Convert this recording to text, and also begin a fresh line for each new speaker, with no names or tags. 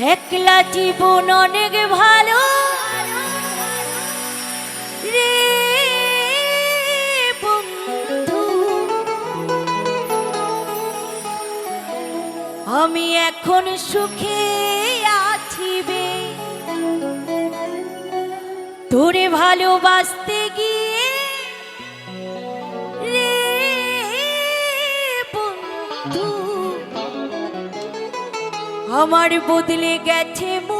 একলা জীবন অনেক ভালো। রে আমি এখন সুখে আছি বে। তোরে ভালোবাসতে আমার বদলে গেছে মন।